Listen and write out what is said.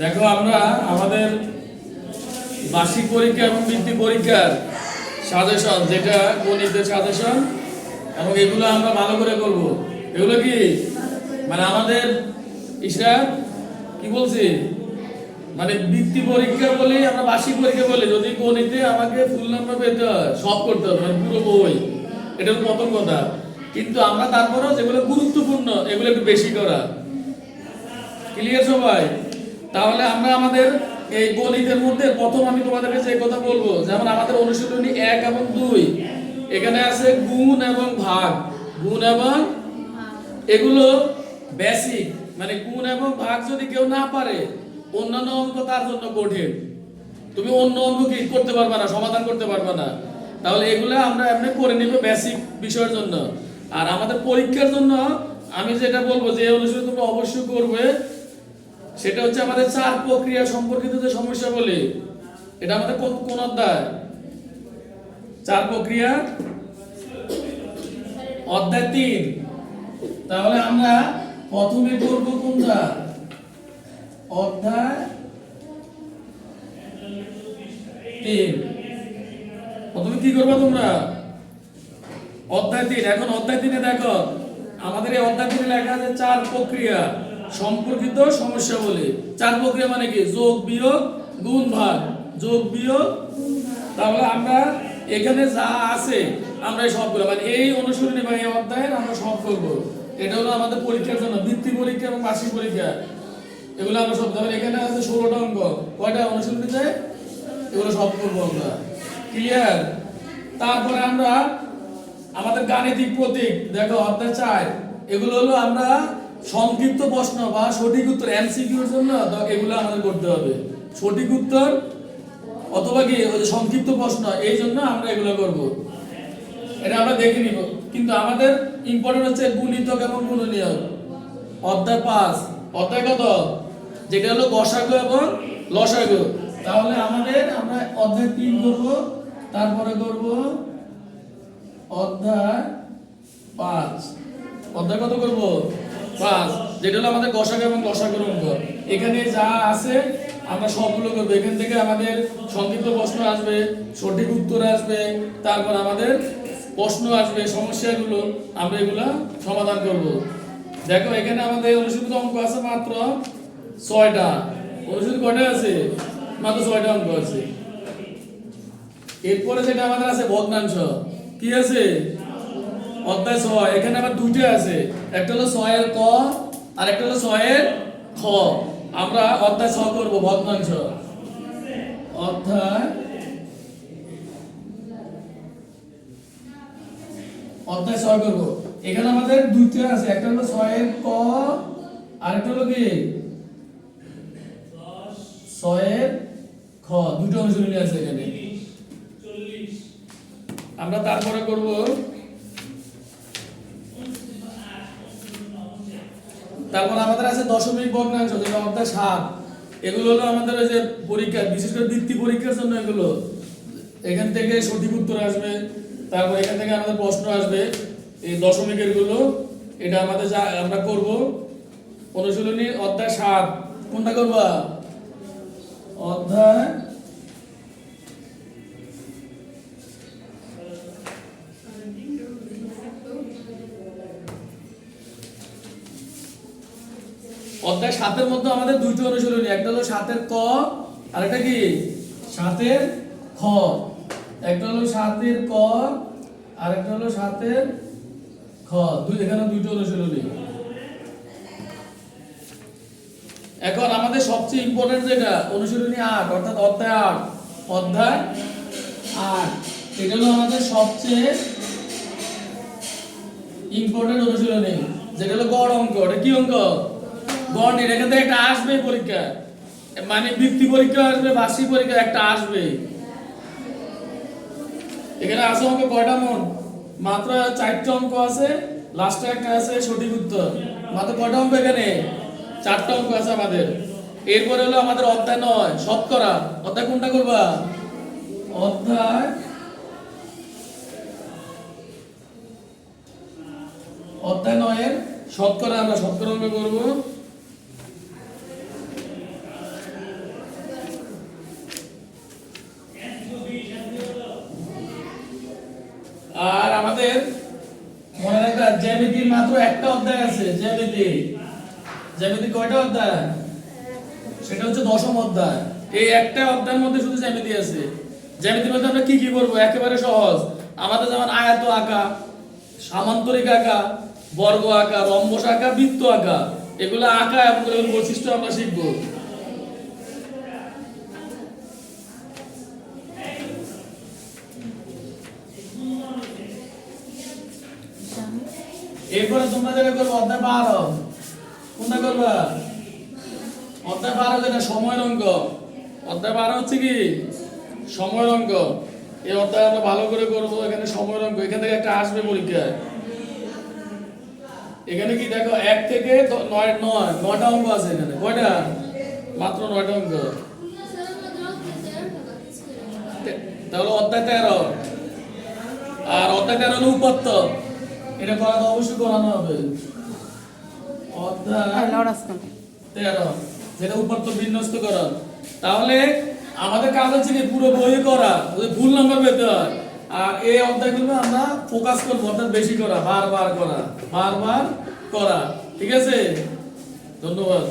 দেখো, আমরা আমাদের বার্ষিক পরীক্ষা এবং বৃত্তি পরীক্ষার সাজেশন, যেটা গণিতের সাজেশন, এবং এগুলো আমরা ভালো করে করব এগুলো কি? মানে আমাদের ইসরা কি বলছি? মানে বৃত্তি পরীক্ষা বলে, আমরা বার্ষিক পরীক্ষা বলি, যদি গণিতে আমাকে ফুল নাম্বার পেতে হয়, সব করতে হবে মানে পুরো বই। এটা প্রথম কথা। কিন্তু আমরা তারপরেও যেগুলো গুরুত্বপূর্ণ, এগুলো একটু বেশি করা। ক্লিয়ার সবাই? তাহলে আমরা আমাদের এই গণিতের মধ্যে প্রথম আমি তোমাদের কাছে এই কথা বলব, যেমন আমাদের অনুশীলনী এক এবং দুই, এখানে আছে গুণ এবং ভাগ। গুণ এবং এগুলো বেসিক মানে গুণ এবং ভাগ যদি কেউ না পারে, অন্যান্য অঙ্ক তার জন্য কঠিন। তুমি অন্য অঙ্ক কি করতে পারবে না, সমাধান করতে পারবে না। তাহলে এগুলো আমরা এমনি করে নিব বেসিক বিষয়ের জন্য। আর আমাদের পরীক্ষার জন্য আমি যেটা বলব, যে অনুসারে তুমি অবশ্যই করবে সেটা হচ্ছে আমাদের চার প্রক্রিয়া সম্পর্কিত যে সমস্যা বলি এটা আমাদের কোন অধ্যায়? চার প্রক্রিয়া? অধ্যায় তিন। তাহলে আমরা প্রথমে করব কোনটা? অধ্যায় কি করবে তোমরা? অধ্যায় তিন। এখন অধ্যায় তিনে দেখো, আমাদের এই অধ্যায় তিনে লেখা আছে চার প্রক্রিয়া। সম্পর্কিত সমস্যা বলে। চার প্রক্রিয়া মানে কি? যোগ, বিয়োগ, গুণ, ভাগ। যোগ, বিয়োগ, তাহলে আমরা এখানে যা আছে, আমরা সবগুলো মানে এই অনুসরণী বা এই অধ্যায়ের আমরা সব করব। এটা হলো আমাদের পরীক্ষার জন্য, বৃত্তি পরীক্ষা এবং বার্ষিক পরীক্ষা। এগুলো আমরা সব তাহলে এখানে আছে ষোলোটা অঙ্ক। কয়টা অনুসরণীতে এগুলো সব করব আমরা। ক্লিয়ার তারপরে আমরা আমাদের গাণিতিক প্রতীক, দেখো অধ্যায় চার। এগুলো হলো আমরা সংক্ষিপ্ত প্রশ্ন বা সঠিক উত্তর এমসিকিউর জন্য এগুলো আমাদের করতে হবে। সঠিক উত্তর অথবা কি সংক্ষিপ্ত প্রশ্ন, এই জন্য আমরা এগুলো করব। এটা আমরা দেখে নিব। কিন্তু আমাদের ইম্পর্টেন্ট হচ্ছে গুণিতক এবং গুণনীয়ক অধ্যায় পাঁচ, অধ্যায় কত? যেটা হলো গসাগু এবং লসাগু। তাহলে আমাদের আমরা অধ্যায় তিন করব, তারপরে করব অধ্যায় পাঁচ। অধ্যায় কত করব? পাঁচ, যেটা হলো আমাদের গসাগু এবং লসাগুর অঙ্ক এখানে যা আছে, আমরা সবগুলো করব। এখান থেকে আমাদের সংক্ষিপ্ত প্রশ্ন আসবে, সঠিক উত্তর আসবে, তারপর আমাদের প্রশ্ন আসবে, সমস্যাগুলো আমরা এগুলা সমাধান করব। দেখো, এখানে আমাদের অনুষ্ঠিত অঙ্ক আছে মাত্র ছয়টা। অনুষ্ঠিত কয়টা আছে? মাত্র ছয়টা অঙ্ক আছে। এরপরে যেটা আমাদের আছে ভগ্নাংশ। কি আছে? অধ্যায় ছয়। এখানে আবার দুইটা আছে। একটা হলো ছয়ের ক আর একটা হলো ছয়ের খ। আমরা অধ্যায় ছ করব, ভগ্নাংশ। অধ্যায় অধ্যায় ছয় করব। এখানে আমাদের দুইটা আছে, একটা হলো ছয়ের ক আর একটা হলো কি? ছয়ের খ, দুটো অনুশীলনী আছে এখানে। আমরা তারপরে করব। তারপর আমাদের আছে দশমিক ভগ্নাংশ, যেটা অর্থাৎ সাত। এগুলো হলো আমাদের ওই যে পরীক্ষা, বিশেষ করে বৃত্তি পরীক্ষার জন্য এগুলো। এখান থেকে সঠিক উত্তর আসবে, তারপর এখান থেকে আমাদের প্রশ্ন আসবে, এই দশমিকেরগুলো। এটা আমাদের যা, আমরা করব। অনুশীলনী অধ্যায় সাত। কোনটা করবা? অধ্যায় অধ্যায় সাতের মধ্যে আমাদের দুইটি অনুশীলনী, একটা হলো সাতের ক আর একটা কি? সাতের খ। একটা হলো সাতের ক আর একটা হলো সাতের খ। দুই এখানে দুইটি অনুশীলনী। এখন আমাদের সবচেয়ে ইম্পর্টেন্ট যেটা, অনুশীলনী আট, অর্থাৎ অধ্যায় আট অধ্যায় আট। এটা হলো আমাদের সবচেয়ে ইম্পর্টেন্ট অনুশীলনী, যেটা হলো গড় অঙ্ক। এটা কি অঙ্ক? গড় এর এখান থেকে একটা আসবে পরীক্ষা। মানে বৃত্তি পরীক্ষা আসবে, বার্ষিক পরীক্ষা, একটা আসবে। এখানে আছে অঙ্ক কয়টা মন? মাত্র চারটা অঙ্ক আছে লাস্টে একটা আছে সঠিক উত্তর। মাত্র কয়টা অঙ্ক এখানে? চারটা অঙ্ক আছে আমাদের। এরপরে হলো আমাদের অধ্যায় নয়, শতকরা। অধ্যায় কোনটা করবা? অধ্যায় অধ্যায় নয়ের শতকরা, আমরা শতকরা অঙ্ক করব। একটা অধ্যায় আছে, জ্যামিতি। জ্যামিতি কয়টা অধ্যায়? সেটা হচ্ছে দশম অধ্যায়। এই একটা অধ্যায়ের মধ্যে শুধু জ্যামিতি আছে। জ্যামিতির মধ্যে আমরা কি কি করব? একেবারে সহজ। আমাদের যেমন আয়ত আঁকা, সামান্তরিক আঁকা, বর্গ আঁকা, রম্বস আঁকা, বৃত্ত আঁকা, এগুলো আঁকা এবং বৈশিষ্ট্য আমরা শিখব। এরপরে তোমরা যেটা করব, অধ্যায় বারো। কোনটা করবা? অধ্যায় বারো যেটা সময়ের অঙ্ক। অধ্যায় বারো হচ্ছে কি? সময়ের অঙ্ক। এই অধ্যায় আমরা ভালো করে করব, এখানে সময়ের অঙ্ক। এখান থেকে একটা আসবে পরীক্ষায়। এখানে কি দেখো, এক থেকে নয় নয়। নয়টা অঙ্ক আছে এখানে। কয়টা? মাত্র নয়টা অঙ্ক। তাহলে অধ্যায় তেরো। আর অধ্যায় তেরো হলো উপাত্ত। এটা করা অবশ্যই করানো হবে। তেরো যেটা তো বিন্যস্ত করা। তাহলে আমাদের কাজ হচ্ছে কি পুরো বই করা ভুল নাম্বার পেতে হয়। আর এই অধ্যায়গুলো আমরা ফোকাস করব অর্থাৎ বেশি করা বারবার করা বারবার করা। ঠিক আছে? ধন্যবাদ।